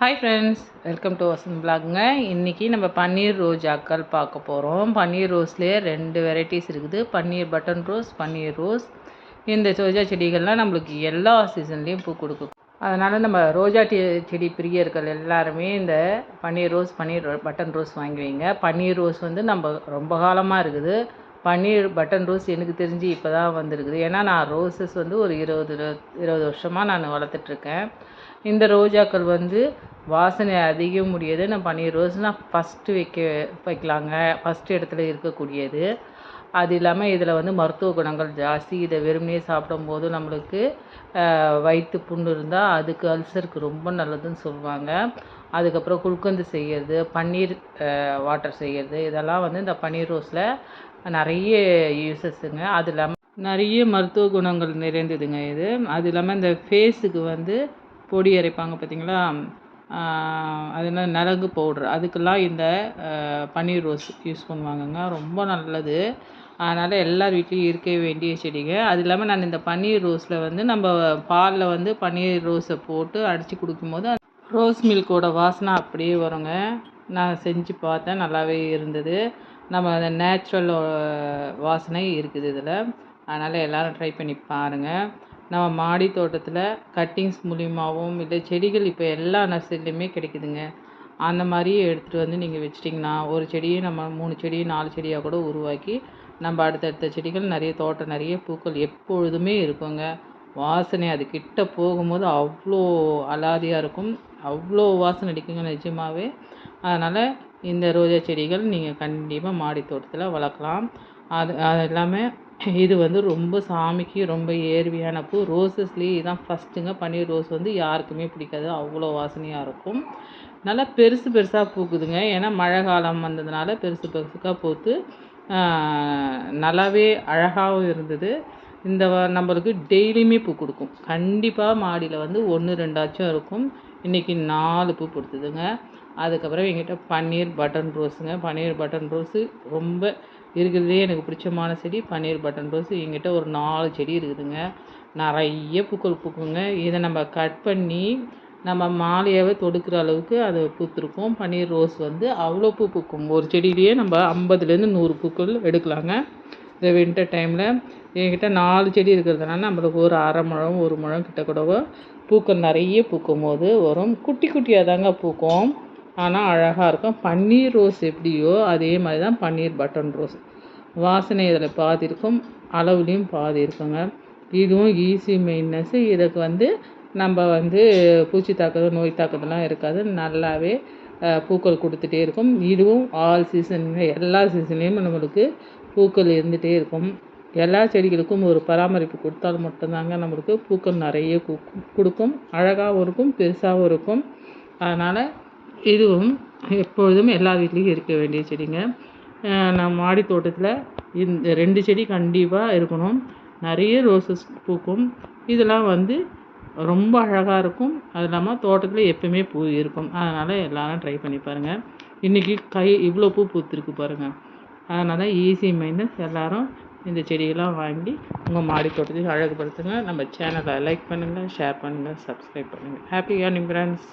Hi friends welcome to Vasanth பிளாக்ங்க இன்றைக்கி நம்ம பன்னீர் ரோஜாக்கள் பார்க்க போகிறோம் பன்னீர் ரோஸ்லேயே ரெண்டு வெரைட்டிஸ் இருக்குது. பன்னீர் பட்டன் ரோஸ் பன்னீர் ரோஸ். இந்த ரோஜா செடிகள்லாம் நம்மளுக்கு எல்லா சீசன்லேயும் பூ கொடுக்கும். அதனால் நம்ம ரோஜா டீ செடி பிரியர்கள் எல்லாருமே இந்த பன்னீர் ரோஸ் பன்னீர் பட்டன் ரோஸ் வாங்கி வைங்க. பன்னீர் ரோஸ் வந்து நம்ம ரொம்ப காலமாக இருக்குது. பன்னீர் பட்டன் ரோஸ் எனக்கு தெரிஞ்சு இப்போ தான் வந்திருக்குது. ஏன்னா நான் ரோஸஸ் வந்து ஒரு இருபது இருபது வருஷமாக நான் வளர்த்துட்ருக்கேன். இந்த ரோஜாக்கள் வந்து வாசனை அதிகம் முடியாது நான் பன்னீர் ரோஸ்னால் ஃபஸ்ட்டு வைக்க வைக்கலாங்க. ஃபஸ்ட்டு இடத்துல இருக்கக்கூடியது. அது இல்லாமல் இதில் வந்து மருத்துவ குணங்கள் ஜாஸ்தி. இதை வெறுமனே சாப்பிடும்போது நம்மளுக்கு வயிற்று புண்ணு இருந்தால் அதுக்கு அல்சருக்கு ரொம்ப நல்லதுன்னு சொல்லுவாங்க. அதுக்கப்புறம் குல்கந்து செய்கிறது பன்னீர் வாட்டர் செய்கிறது இதெல்லாம் வந்து இந்த பன்னீர் ரோஸில் நிறைய யூசஸ்ஸுங்க அது இல்லாமல் நிறைய மருத்துவ குணங்கள் நிறைந்ததுங்க இது. அது இல்லாமல் இந்த ஃபேஸுக்கு வந்து பொடி அரைப்பாங்க பார்த்தீங்களா அது என்ன நலங்கு பவுட்ரு அதுக்கெல்லாம் இந்த பன்னீர் ரோஸ் யூஸ் பண்ணுவாங்கங்க. ரொம்ப நல்லது. அதனால் எல்லார் வீட்லேயும் இருக்க வேண்டிய செடிங்க. அது இல்லாமல் நான் இந்த பன்னீர் ரோஸில் வந்து நம்ம பாலில் வந்து பன்னீர் ரோஸை போட்டு அடித்து குடிக்கும்போது ரோஸ் மில்கோட வாசனை அப்படியே வருங்க. நான் செஞ்சு பார்த்தேன். நல்லாவே இருந்தது. நம்ம அந்த நேச்சுரல் வாசனை இருக்குது இதில். அதனால் எல்லோரும் ட்ரை பண்ணி பாருங்கள் நம்ம மாடி தோட்டத்தில் கட்டிங்ஸ் மூலியமாகவும் இல்லை செடிகள் இப்போ எல்லா நர்சரிலையுமே கிடைக்குதுங்க. அந்த மாதிரி எடுத்துகிட்டு வந்து நீங்கள் வச்சிட்டிங்கன்னா ஒரு செடியை நம்ம மூணு செடி நாலு செடியாக கூட உருவாக்கி நம்ம அடுத்தடுத்த செடிகள் நிறைய தோட்டம் நிறைய பூக்கள் எப்பொழுதுமே இருக்குங்க. வாசனை அது கிட்ட போகும்போது அவ்வளோ அலாதியாக இருக்கும். அவ்வளோ வாசனை அடிக்குங்க நிஜமாகவே அதனால் இந்த ரோஜா செடிகள் நீங்கள் கண்டிப்பாக மாடி தோட்டத்தில் வளர்க்கலாம். அது அது எல்லாமே இது வந்து ரொம்ப சாமிக்கு ரொம்ப ஏர்வியான பூ. ரோசஸ்லேயே இதுதான் ஃபஸ்ட்டுங்க பன்னீர் ரோஸ் வந்து யாருக்குமே பிடிக்காது. அவ்வளோ வாசனையாக இருக்கும். நல்லா பெருசு பெருசாக பூக்குதுங்க. ஏன்னா மழை காலம் வந்ததுனால பெருசு பெருசுக்காக பூத்து நல்லாவே அழகாகவும் இருந்தது. இந்த நம்மளுக்கு டெய்லியுமே பூ கொடுக்கும். கண்டிப்பாக மாடியில் வந்து ஒன்று ரெண்டாச்சும் இருக்கும். இன்றைக்கி நாலு பூ கொடுத்துதுங்க. அதுக்கப்புறம் எங்கிட்ட பன்னீர் பட்டன் ரோஸுங்க. பன்னீர் பட்டன் ரோஸு ரொம்ப இருக்கிறதுலே எனக்கு பிடிச்சமான செடி பன்னீர் பட்டன் ரோஸு. எங்கிட்ட ஒரு நாலு செடி இருக்குதுங்க. நிறைய பூக்கள் பூக்குங்க. இதை நம்ம கட் பண்ணி நம்ம மாலையாகவே தொடுக்கிற அளவுக்கு அது பூத்துருக்கும் பன்னீர் ரோஸ் வந்து அவ்வளோ பூ பூக்கும். ஒரு செடியிலேயே நம்ம ஐம்பதுலேருந்து நூறு பூக்கள் எடுக்கலாங்க. இந்த வின்டர் டைமில் என்கிட்ட நாலு செடி இருக்கிறதுனால நம்மளுக்கு ஒரு அரை முழம் ஒரு முழம் கிட்ட கூட பூக்கள் நிறைய பூக்கும் போது வரும். குட்டி குட்டியாக தாங்க பூக்கும். ஆனால் அழகாக இருக்கும். பன்னீர் ரோஸ் எப்படியோ அதே மாதிரி தான் பன்னீர் பட்டன் ரோஸ். வாசனை இதில் பாதி இருக்கும் அளவுலேயும் பாதி இருக்குங்க இதுவும் ஈஸி மெயின்னஸ்ஸு இதுக்கு வந்து நம்ம வந்து பூச்சி தாக்குதல் நோய் தாக்குதலாம் இருக்காது. நல்லாவே பூக்கள் கொடுத்துட்டே இருக்கும். இதுவும் ஆல் சீசன் எல்லா சீசன்லேயும் நம்மளுக்கு பூக்கள் இருந்துகிட்டே இருக்கும். எல்லா செடிகளுக்கும் ஒரு பராமரிப்பு கொடுத்தால் மட்டும்தாங்க நம்மளுக்கு பூக்கள் நிறைய கொடுக்கும். அழகாகவும் இருக்கும் பெருசாகவும் இருக்கும். அதனால் இதுவும் எப்பொழுதும் எல்லா வீட்லேயும் இருக்க வேண்டிய செடிங்க. நான் மாடி தோட்டத்தில் இந்த ரெண்டு செடி கண்டிப்பாக இருக்கணும். நிறைய ரோசஸ் பூக்கும். இதெல்லாம் வந்து ரொம்ப அழகாக இருக்கும். அது இல்லாமல் தோட்டத்தில் எப்பவுமே பூ இருக்கும். அதனால் எல்லோரும் ட்ரை பண்ணி பாருங்கள் இன்றைக்கி கை இவ்வளோ பூ பூத்துருக்கு பாருங்கள் அதனால் ஈஸி மைனஸ் எல்லோரும் இந்த செடியெல்லாம் வாங்கி உங்கள் மாடி தோட்டத்தையும் அழகுபடுத்துங்க. நம்ம சேனலை லைக் பண்ணுங்கள் ஷேர் பண்ணுங்கள் சப்ஸ்கிரைப் பண்ணுங்கள் ஹாப்பி ஏர்னிங் ஃப்ரெண்ட்ஸ்